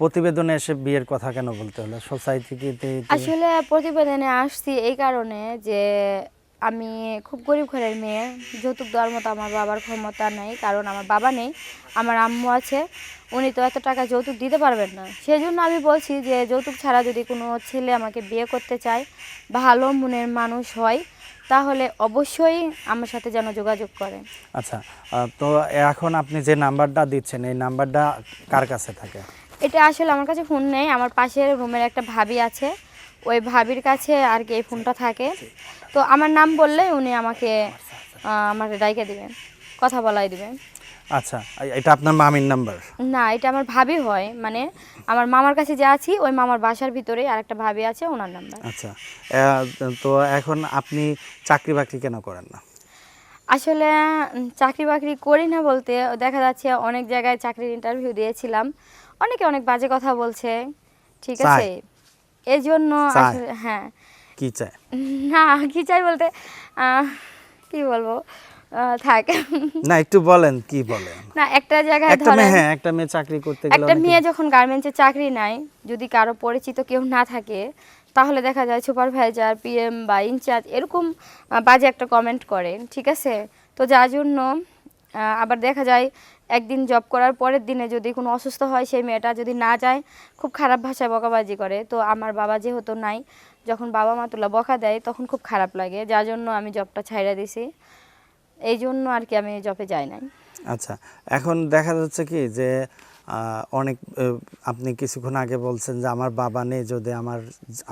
প্রতিবেদনে এসে বিয়ের কথা কেন বলতে হলো? সোসাইটিতে আসলে প্রতিবেদনে আসছি এই কারণে যে আমি খুব গরিব ঘরের মেয়ে। যৌতুক দেওয়ার মতো আমার বাবার ক্ষমতা নেই কারণ আমার বাবা নেই আমার আম্মু আছে। উনি তো এত টাকা যৌতুক দিতে পারবেন না। সেই জন্য আমি বলছি যে যৌতুক ছাড়া যদি কোনো ছেলে আমাকে বিয়ে করতে চায় ভালো মনের মানুষ হয় তাহলে অবশ্যই আমার সাথে যেন যোগাযোগ করে। আচ্ছা তো এখন আপনি যে নাম্বারটা দিচ্ছেন এই নাম্বারটা কার কাছে থাকে? এটা আসলে আমার কাছে ফোন নেই। আমার পাশের রুমের একটা ভাবি আছে। ওই ভাবির কাছে আর কি এই ফোনটা থাকে। তো আমার নাম বললে উনি আমাকে আমার ডাইকে দিবেন কথা বলাই দিবেন। আচ্ছা এটা আপনার মামির নাম্বার না এটা আমার ভাবি হয়। মানে আমার মামার কাছে যে আছি ওই মামার বাসার ভিতরে আর একটা ভাবি আছে ওনার নাম্বার আচ্ছা তো এখন আপনি চাকরি বাকরি কেন করেন না? আসলে চাকরি বাকরি করি না বলতে দেখা যাচ্ছে অনেক জায়গায় চাকরির ইন্টারভিউ দিয়েছিলাম। অনেকে অনেক বাজে কথা বলছে ঠিক আছে? এই জন্য হ্যাঁ। কি চায় না কি চাই বলতে? কি বলব? থাক। না একটু বলেন কি বলেন? না একটা জায়গায় একটা মেয়ে হ্যাঁ একটা মেয়ে চাকরি করতে গেলে একটা মেয়ে যখন গার্মেন্টসে চাকরি নাই যদি কারও পরিচিত কেউ না থাকে তাহলে দেখা যায় সুপারভাইজার পিএম বা ইনচার্জ এরকম বাজে একটা কমেন্ট করে ঠিক আছে? তো যার জন্য আবার দেখা যায় একদিন জব করার পরের দিনে যদি কোনো অসুস্থ হয়, সেই মেয়েটা যদি না যায়, খুব খারাপ ভাষায় বকাবাজি করে। তো আমার বাবা যেহেতু নাই, যখন বাবা মা তোলা বকা দেয়, তখন খুব খারাপ লাগে। যার জন্য আমি জবটা ছাইড়া দিছি। এই জন্য আর কি আমি জবে যাই নাই। আচ্ছা এখন দেখা যাচ্ছে কি যে অনেক আপনি কিছুক্ষণ আগে বলছেন যে আমার বাবা নেই যদি আমার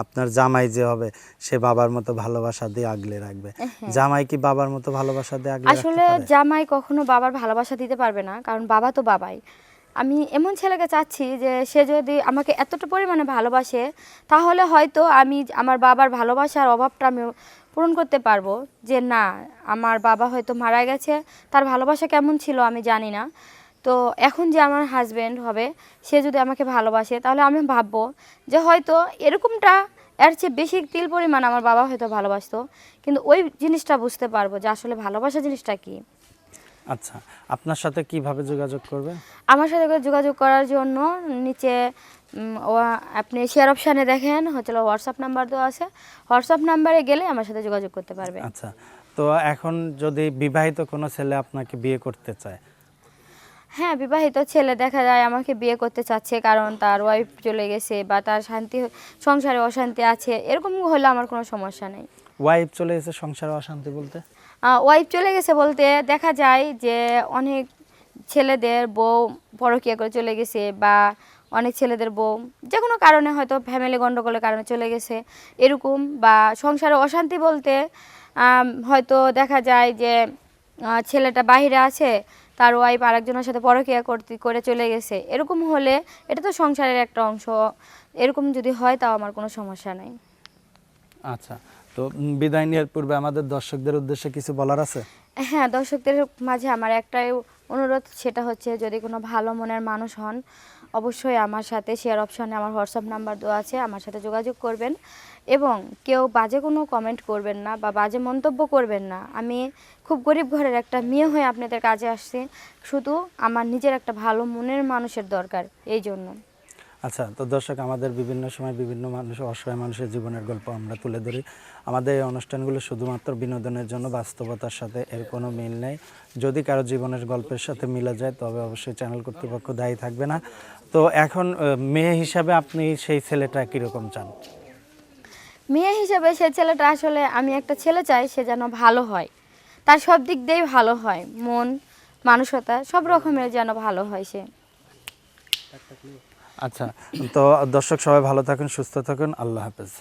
আপনার জামাই যে হবে সে বাবার মতো ভালোবাসা দিয়ে আগলে রাখবে। জামাই কি বাবার মতো ভালোবাসা দিয়ে আগলে আসলে জামাই কখনো বাবার ভালোবাসা দিতে পারবে না কারণ বাবা তো বাবাই। আমি এমন ছেলেকে চাচ্ছি যে সে যদি আমাকে এতটা পরিমাণে ভালোবাসে তাহলে হয়তো আমি আমার বাবার ভালোবাসার অভাবটা আমি পূরণ করতে পারব। যে না আমার বাবা হয়তো মারা গেছে তার ভালোবাসা কেমন ছিল আমি জানি না। তো এখন যে আমার হাজব্যান্ড হবে সে যদি আমাকে ভালোবাসে তাহলে আমি ভাববো যে হয়তো এরকমটা এর চেয়ে বেশি তিল পরিমাণ আমার বাবা হয়তো ভালোবাসতো। কিন্তু ওই জিনিসটা বুঝতে পারব যে আসলে ভালোবাসা জিনিসটা কি। আচ্ছা আপনার সাথে কীভাবে যোগাযোগ করবে? আমার সাথে যোগাযোগ করার জন্য নিচে আপনি শেয়ার অপশানে দেখেন হচ্ছে হোয়াটসঅ্যাপ নাম্বার দেওয়া আছে। হোয়াটসঅ্যাপ নাম্বারে গেলে আমার সাথে যোগাযোগ করতে পারবে। আচ্ছা তো এখন যদি বিবাহিত কোনো ছেলে আপনাকে বিয়ে করতে চায় হ্যাঁ বিবাহিত ছেলে দেখা যায় আমাকে বিয়ে করতে চাচ্ছে কারণ তার ওয়াইফ চলে গেছে বা তার শান্তি সংসারে অশান্তি আছে। এরকম হলে আমার কোনো সমস্যা নেই। ওয়াইফ চলে গেছে সংসারে অশান্তি বলতে? ওয়াইফ চলে গেছে বলতে দেখা যায় যে অনেক ছেলেদের বউ পরকিয়া করে চলে গেছে বা অনেক ছেলেদের বউ যে কোনো কারণে হয়তো ফ্যামিলি গণ্ডগোলের কারণে চলে গেছে। এরকম বা সংসারে অশান্তি বলতে হয়তো দেখা যায় যে ছেলেটা বাইরে আছে তার ওয়াইফ আরেকজনের সাথে পরকীয়া করতে করে চলে গেছে। এরকম হলে এটা তো সংসারের একটা অংশ। এরকম যদি হয় তাও আমার কোনো সমস্যা নেই। আচ্ছা তো বিদায় নেওয়ার পূর্বে আমাদের দর্শকদের উদ্দেশ্যে কিছু বলার আছে? হ্যাঁ দর্শকদের মাঝে আমার একটাই অনুরোধ সেটা হচ্ছে যদি কোনো ভালো মনের মানুষ হন অবশ্যই আমার সাথে শেয়ার অপশানে আমার হোয়াটসঅ্যাপ নাম্বার দেওয়া আছে, আমার সাথে যোগাযোগ করবেন এবং কেউ বাজে কোনো কমেন্ট করবেন না বা বাজে মন্তব্য করবেন না। আমি খুব গরিব ঘরের একটা মেয়ে হয়ে আপনাদের কাজে আসছি, শুধু আমার নিজের একটা ভালো মনের মানুষের দরকার, এই জন্য। আচ্ছা তো দর্শক, আমাদের বিভিন্ন সময় বিভিন্ন মানুষ, অসহায় মানুষের জীবনের গল্প আমরা তুলে ধরি। আমাদের এই অনুষ্ঠানগুলো শুধুমাত্র বিনোদনের জন্য, বাস্তবতার সাথে এর কোনো মিল নেই। যদি কারও জীবনের গল্পের সাথে মিলে যায়, তবে অবশ্যই চ্যানেল কর্তৃপক্ষ দায়ী থাকবে না। তো এখন মেয়ে হিসাবে আপনি সেই ছেলেটা কীরকম চান? মেয়ে হিসাবে সে ছেলেটা আসলে আমি একটা ছেলে চাই সে যেন ভালো হয়। তার সব দিক দিয়েই ভালো হয়। মন মানসতা সব রকমের যেন ভালো হয় সে। আচ্ছা তো দর্শক সবাই ভালো থাকুন সুস্থ থাকুন। আল্লাহ হাফেজ।